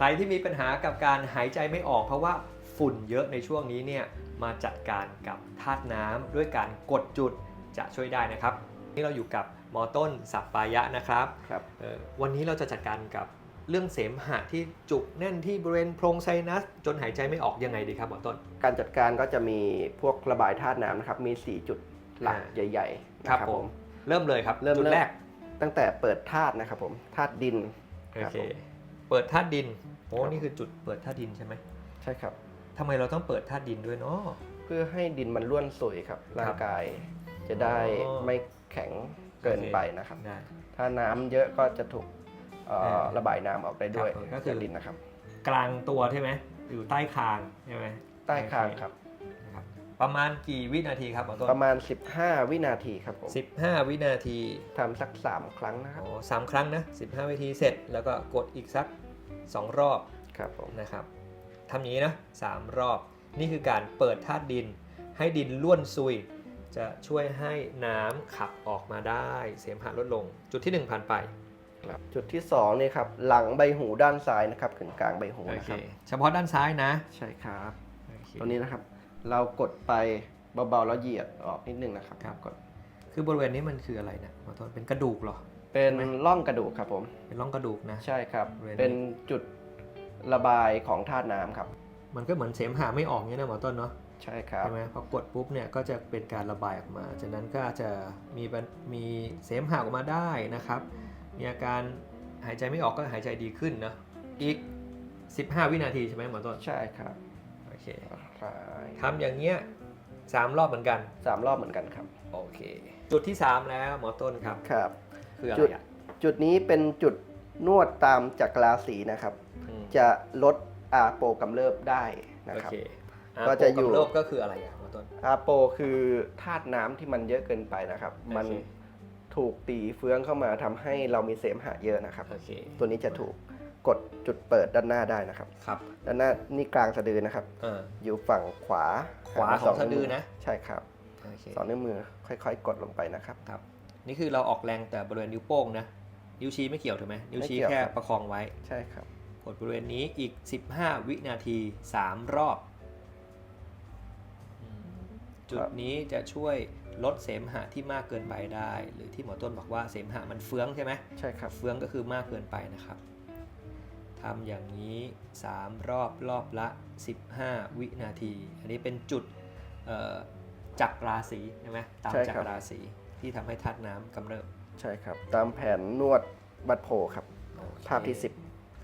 ใครที่มีปัญหากับการหายใจไม่ออก เพราะว่าฝุ่นเยอะในช่วงนี้เนี่ยมาจัดการกับธาตุน้ำด้วยการกดจุดจะช่วยได้นะครับ นี่เราอยู่กับหมอต้นสัปปายะนะครับครับเอ่อวันนี้เราจะจัดการกับเรื่องเสมหะที่จุกแน่นที่บริเวณโพรงไซนัส จนหายใจไม่ออกยังไงดีครับหมอต้น การจัดการก็จะมีพวกระบายธาตุน้ำนะครับ มี 4 จุดหลักอ่าใหญ่ๆนะคครัรับบผผมมเริ่มเลยครับ เริ่มจุดเริ่มแรกตั้งแต่เปิดธาตุนะครับผมธาตุดินโอครับเคผม เปิดธาตุดินโอ้ครับนี่คือจุดเปิดธาตุดินใช่ไหมใช่ครับทำไมเราต้องเปิดธาตุดินด้วยเนาะ เพื่อให้ดินมันร่วนสุยครับร่างกาย จะได้อ๋อ ไม่แข็งเกินโอเคไปนะครับ ได้ ถ้าน้ำเยอะก็จะถูกเอ่อเออระบายน้ำออกได้ด้วยครับก็คือ จากดินนะครับ กลางตัวใช่ไหมอยู่ใต้คางใช่ไหมใต้คางครับ นะครับ ประมาณกี่วินาทีครับหมอต้นประมาณ 15 วินาทีครับผม15วินาทีทำสัก 3 ครั้งนะครับ โอ้สามครั้งนะ15วินาทีเสร็จ แล้วก็กดอีกสัก 2 รอบครับผมนะครับทำอย่างนี้นะสามรอบ นี่คือการเปิดธาตุดิน ให้ดินล้วนซุย จะช่วยให้น้ำขับออกมาได้ เสมหะลดลง จุดที่ 1 ผ่านไปครับจุดที่2นี่ครับหลังใบหูด้านซ้ายนะครับถึงกลางใบหูโอนะเคครับเฉพาะด้านซ้ายนะ ใช่ครับโอเคตัวนี้นะครับ เรากดไปเบาๆแล้วเหยียดออกนิดนึงนะครับครับกดคือบริเวณนี้มันคืออะไรนะขอโทษเป็นกระดูกเหรอ เป็นใช่ไหมร่องกระดูกครับผม เป็นร่องกระดูกนะ ใช่ครับ บริเวณนี้ เป็นจุดระบายของธาตุน้ำครับ มันก็เหมือนเสมหะไม่ออกเนี่ยนะหมอต้นเนาะใช่ครับ ใช่ไหมพอกดปุ๊บเนี่ยก็จะเป็นการระบายออกมาจากนั้นก็จะมีปัญมีเสมหะออกมาได้นะครับมีอาการหายใจไม่ออกก็หายใจดีขึ้นเนอะอีก 15 วินาทีใช่ไหมหมอต้นใช่ครับโอเคใช่ทำอย่างเงี้ยสามรอบเหมือนกันสามรอบเหมือนกันครับ โอเค จุดที่ 3 แล้วหมอต้นครับ ครับ คืออะไรจุดอะจุดนี้เป็นจุดนวดตามจักรราศีนะครับ อืมจะลดอาโปกำเริบได้นะโอครับ เคก็จะอยู่โรคก็คืออะไรอะหมอต้น อาโปคือธาตุน้ำที่มันเยอะเกินไปนะครับมันโอเคถูกตีเฟื้องเข้ามาทำให้เรามีเสมหะเยอะนะครับ โอเคตัวนี้จะถูกกดจุดเปิดด้านหน้าได้นะครับ ครับด้านหน้านี่กลางสะดือนะครับเอออยู่ฝั่งขวาขวาของสะดือนะ ใช่ครับโอเคสองนิ้วมือค่อย ๆ กดลงไปนะครับ ครับ นี่คือเราออกแรงแต่บริเวณนิ้วโป้งนะ นิ้วชี้ไม่เกี่ยวถูกไหมนิ้วชี้ไม่เกี่ยวแค่ครับประคองไว้ ใช่ครับ กดบริเวณนี้อีก 15 วินาที 3 รอบอืมจุดนี้จะช่วยลดเสมหะที่มากเกินไปได้ หรือที่หมอต้นบอกว่าเสมหะมันเฟื้องใช่ไหมใช่ครับ เฟื้องก็คือมากเกินไปนะครับทำอย่างนี้ 3 รอบรอบละ 15 วินาที อันนี้เป็นจุดเอ่อจักรราศีใช่ไหมตามใช่จัคกรับรราศี ที่ทำให้ธาตุน้ำกำเริบใช่ครับ ตามแผนนวดบัดโพครับ โอเคภาพที่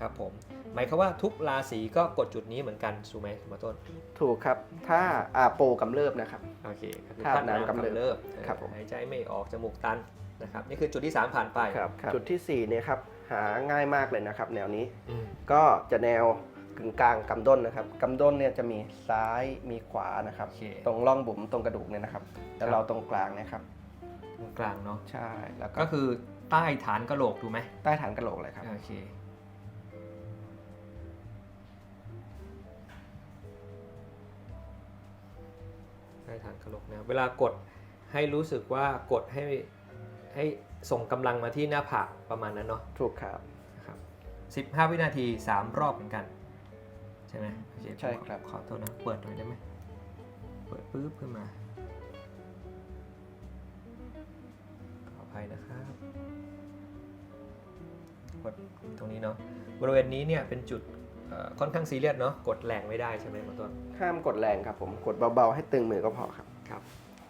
ครับผม หมายความว่าทุกราศีก็กดจุดนี้เหมือนกันถูกไหมหมอต้น 10 ถูกครับ ถ้าอาโปกำเริบนะครับ โอเคก็คือธาตุน้ำกำเริบเริบครับผม หายใจไม่ออกจมูกตันนะครับนี่คือจุดที่ 3 ผ่านไปครับ จุดที่ 4 เนี่ยครับ หาง่ายมากเลยนะครับ แนวนี้อืมก็จะแนวกึ่งกลางกำด้นนะครับกำด้นเนี่ยจะมีซ้ายมีขวานะครับ โอเค ตรงร่องบุ๋มตรงกระดูกเนี่ยนะครับ แต่ครับเราตรงกลางเนะครับ ตรงกลางเนาะใช่แล้วก็ก็คือใต้ฐานกระโหลกถูกไหมใต้ฐานกระโหลกเลยครับ โอเค ใต้ฐานกระโหลกนะเวลากดให้รู้สึกว่ากดให้ให้ส่งกำลังมาที่หน้าผากประมาณนั้นเนาะ ถูกครับ นะครับ15 วินาที 3 รอบเหมือนกัน ใช่ไหมโอเคใช่ครับ ขอโทษนะ เปิดหน่อยได้ไหม เปิดปุ๊บขึ้นมา ภัยนะครับ กดตรงนี้เนาะ บริเวณนี้เนี่ยเป็นจุดเอ่อค่อนข้างซีเรียสเนาะ กดแรงไม่ได้ใช่ไหมหมอต้น ห้ามกดแรงครับผม กดเบาๆ ให้ตึงมือก็พอครับ ครับ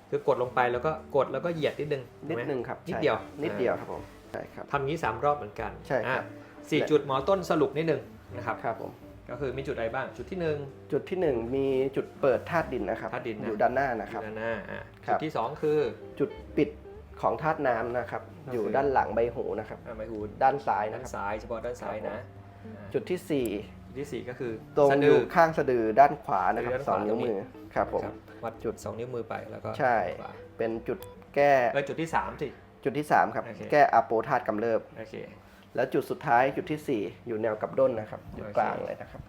คือกดลงไปแล้วก็กดแล้วก็เหยียดนิดนึงนิดถูกไหมนึงครับ นิดใช่เดียว นิดเดียวครับผม ใช่ครับทำงี้ 3 รอบเหมือนกัน ใช่ครับอะสี่จุดหมอต้นสรุปนิดนึงนะครับ ครับผมก็คือมีจุดอะไรบ้างจุดที่หนึ่งจุดที่หนึ่งมีจุดเปิดธาตุดินนะครับธาตุดินนะอยู่ด้านหน้านะครับด้านหน้าอะครัจุบดที่ 2 คือ จุดปิด ของธาตุน้ำนะครับก็คือออยู่ด้านหลังใบหูนะครับ อะไมหูด้านซ้ายด้านะนครับ ซ้ายเฉพาะด้านซ้ายนะอะจุดที่สี่จุดที่4ก็คือตรงสะอดื ยู่อข้างสะดือด้านขวานะครับด้านขสวาองนิ้วตรงนี้มือครับผม ครับวัดจุด2 นิ้วมือไปแล้วก็ใช่ขวาเป็นจุดแก้แล้วจุดที่ 3 สิ จุดที่สามครับโอเค แก้อาโปธาตุกำเริบ โอเคแล้วจุดสุดท้ายจุดที่สี่อยู่แนวกับด้นนะครับอยู่โอเคกลางเลยนะครับ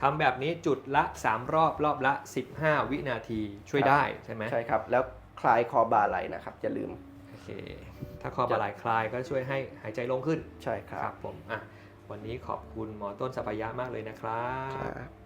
ทำแบบนี้จุดละ 3 รอบรอบละ 15 วินาทีช่วยครับ ได้ใช่ไหมใช่ครับ แล้วคลายคอบ่าไหลนะครับอย่าลืมโอ เค ถ้าคอบ่าไหล่คลายก็ช่วยให้หายใจโลงขึ้นใช่ครัครับบผมอะวันนี้ขอบคุณหมอต้นสัพยะมากเลยนะครับครับ